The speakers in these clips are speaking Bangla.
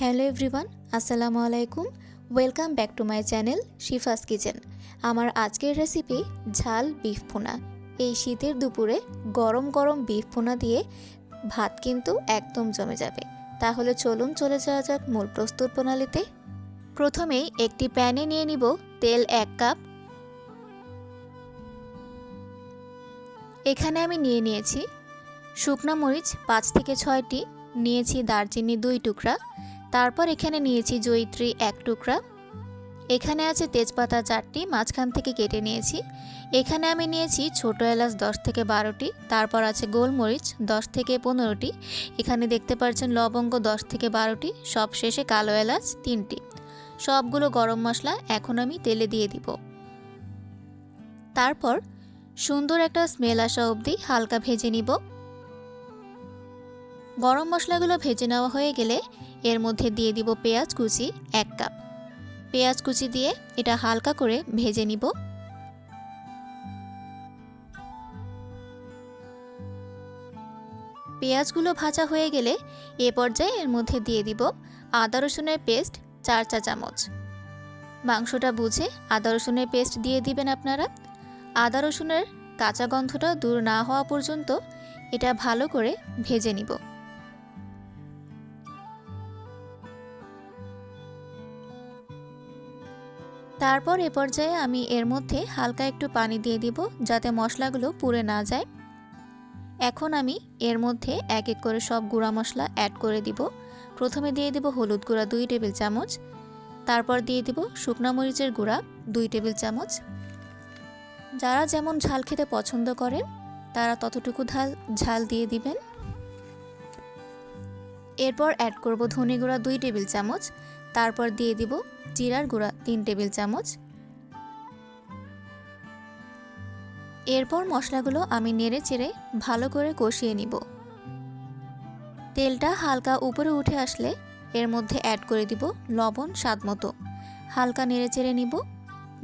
হ্যালো এভরিওয়ান, আসসালামু আলাইকুম। Welcome back to my channel Shifa's kitchen. আমার আজকের রেসিপি ঝাল বিফ ভুনা। এই শীতের দুপুরে গরম গরম বিফ ভুনা দিয়ে ভাত কিন্তু একদম জমে যাবে। তাহলে চলুন চলে যাওয়া যাক মূল প্রস্তুত প্রণালীতে। প্রথমেই একটি প্যানে নিয়ে নিব তেল এক কাপ। এখানে আমি নিয়ে নিয়েছি শুকনা মরিচ পাঁচ থেকে ছয়টি, নিয়েছি দারচিনি দুই টুকরা তারপর এখানে নিয়েছি জয়িত্রী এক টুকরা। এখানে আছে তেজপাতা চারটি, মাঝখান থেকে কেটে নিয়েছি। এখানে আমি নিয়েছি ছোটো এলাচ দশ থেকে বারোটি, তারপর আছে গোলমরিচ দশ থেকে পনেরোটি। এখানে দেখতে পাচ্ছেন লবঙ্গ দশ থেকে বারোটি, সব শেষে কালো এলাচ তিনটি। সবগুলো গরম মশলা এখন আমি তেলে দিয়ে দিব। তারপর সুন্দর একটা স্মেল আসা অবধি হালকা ভেজে নিব। গরম মশলাগুলো ভেজে নেওয়া হয়ে গেলে এর মধ্যে দিয়ে দিব পেঁয়াজ কুচি এক কাপ। পেঁয়াজ কুচি দিয়ে এটা হালকা করে ভেজে নিব। পেঁয়াজগুলো ভাজা হয়ে গেলে এ পর্যায়ে এর মধ্যে দিয়ে দিব আদা রসুনের পেস্ট চার চা চামচ। মাংসটা বুঝে আদা রসুনের পেস্ট দিয়ে দিবেন আপনারা। আদা রসুনের কাঁচা গন্ধটা দূর না হওয়া পর্যন্ত এটা ভালো করে ভেজে নিব। তারপর এ পর্যায়ে আমি এর মধ্যে হালকা একটু পানি দিয়ে দিব যাতে মশলাগুলো পুড়ে না যায়। এখন আমি এর মধ্যে এক এক করে সব গুঁড়া মশলা অ্যাড করে দিব। প্রথমে দিয়ে দিব হলুদ গুঁড়া দুই টেবিল চামচ। তারপর দিয়ে দিব শুকনা মরিচের গুঁড়া দুই টেবিল চামচ। যারা যেমন ঝাল খেতে পছন্দ করেন, তারা ততটুকু ঝাল ঝাল দিয়ে দিবেন। এরপর অ্যাড করব ধনে গুঁড়া দুই টেবিল চামচ। তারপর দিয়ে দিব জিরার গুঁড়া তিন টেবিল চামচ। এরপর মশলাগুলো আমি নেড়ে চেড়ে ভালো করে কষিয়ে নিব। তেলটা হালকা উপরে উঠে আসলে এর মধ্যে অ্যাড করে দিব লবণ স্বাদ মতো। হালকা নেড়ে চেড়ে নিব।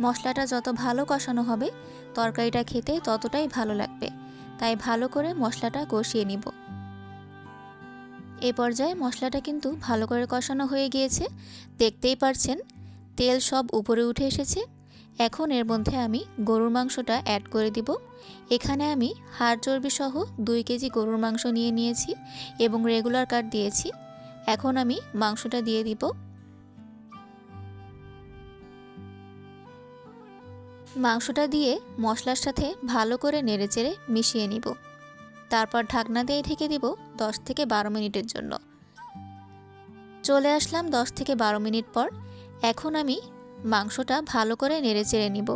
মশলাটা যত ভালো কষানো হবে, তরকারিটা খেতে ততটাই ভালো লাগবে। তাই ভালো করে মশলাটা কষিয়ে নিব। এ পর্যায়ে মশলাটা কিন্তু ভালো করে কষানো হয়ে গিয়েছে। দেখতেই পারছেন তেল সব উপরে উঠে এসেছে। এখন এর মধ্যে আমি গরুর মাংসটা অ্যাড করে দিব। এখানে আমি হাড় চর্বি সহ দুই কেজি গরুর মাংস নিয়ে নিয়েছি এবং রেগুলার কাট দিয়েছি। এখন আমি মাংসটা দিয়ে দিব। মাংসটা দিয়ে মশলার সাথে ভালো করে নেড়েচেড়ে মিশিয়ে নিব। তারপর ঢাকনা দিয়ে ঢেকে দিব দশ থেকে বারো মিনিটের জন্য। চলে আসলাম দশ থেকে বারো মিনিট পর। এখন আমি মাংসটা ভালো করে নেড়ে চেড়ে নিব।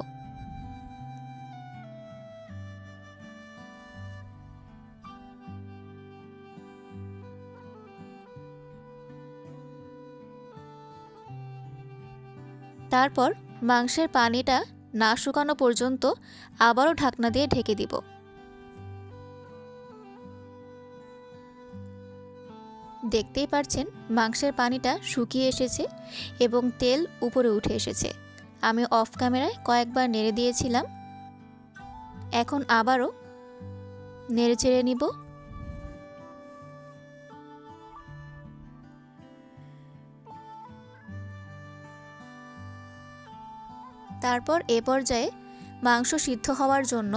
তারপর মাংসের পানিটা না শুকানো পর্যন্ত আবারও ঢাকনা দিয়ে ঢেকে দিব। দেখতেই পারছেন মাংসের পানিটা শুকিয়ে এসেছে এবং তেল উপরে উঠে এসেছে। আমি অফ ক্যামেরায় কয়েকবার নেড়ে দিয়েছিলাম। এখন আবারও নেড়ে চেড়ে নিব। তারপর এ পর্যায়ে মাংস সিদ্ধ হওয়ার জন্য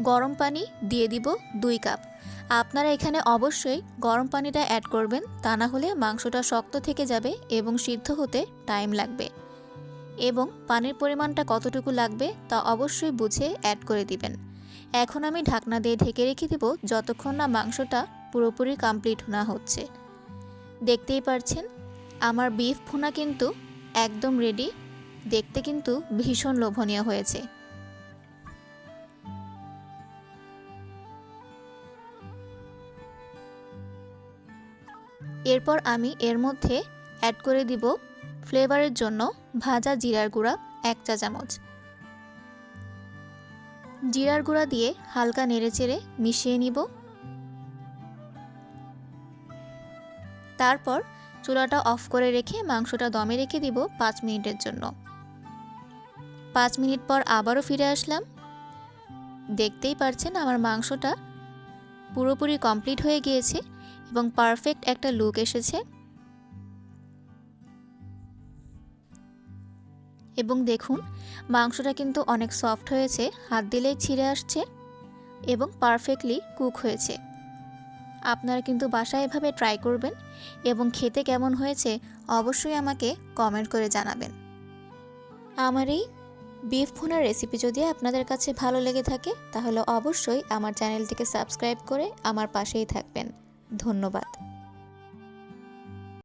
গরম পানি দিয়ে দিব দুই কাপ। আপনারা এখানে অবশ্যই গরম পানিটা অ্যাড করবেন, তা না হলে মাংসটা শক্ত থেকে যাবে এবং সিদ্ধ হতে টাইম লাগবে। এবং পানির পরিমাণটা কতটুকু লাগবে তা অবশ্যই বুঝে অ্যাড করে দিবেন। এখন আমি ঢাকনা দিয়ে ঢেকে রেখে দেব যতক্ষণ না মাংসটা পুরোপুরি কমপ্লিট না হচ্ছে। দেখতেই পারছেন, আমার বিফ ভুনা কিন্তু একদম রেডি দেখতে কিন্তু ভীষণ লোভনীয় হয়েছে। এরপর আমি এর মধ্যে অ্যাড করে দিব ফ্লেভারের জন্য ভাজা জিরার গুঁড়া এক চা চামচ। জিরার গুঁড়া দিয়ে হালকা নেড়েচেড়ে মিশিয়ে নিব। তারপর চুলাটা অফ করে রেখে মাংসটা দমে রেখে দিব পাঁচ মিনিটের জন্য। পাঁচ মিনিট পর আবারও ফিরে আসলাম। দেখতেই পারছেন আমার মাংসটা পুরোপুরি কমপ্লিট হয়ে গিয়েছে। এবং পারফেক্ট একটা লুক এসেছে। এবং দেখুন, মাংসটা কিন্তু অনেক সফট হয়েছে, হাত দিলেই ছিঁড়ে আসছে এবং পারফেক্টলি কুক হয়েছে। আপনারা কিন্তু বাসায় এভাবে ট্রাই করবেন এবং খেতে কেমন হয়েছে অবশ্যই আমাকে কমেন্ট করে জানাবেন। আমার এই বিফ ফোনার রেসিপি যদি আপনাদের কাছে ভালো লেগে থাকে, তাহলে অবশ্যই আমার চ্যানেলটিকে সাবস্ক্রাইব করে আমার পাশেই থাকবেন। ধন্যবাদ।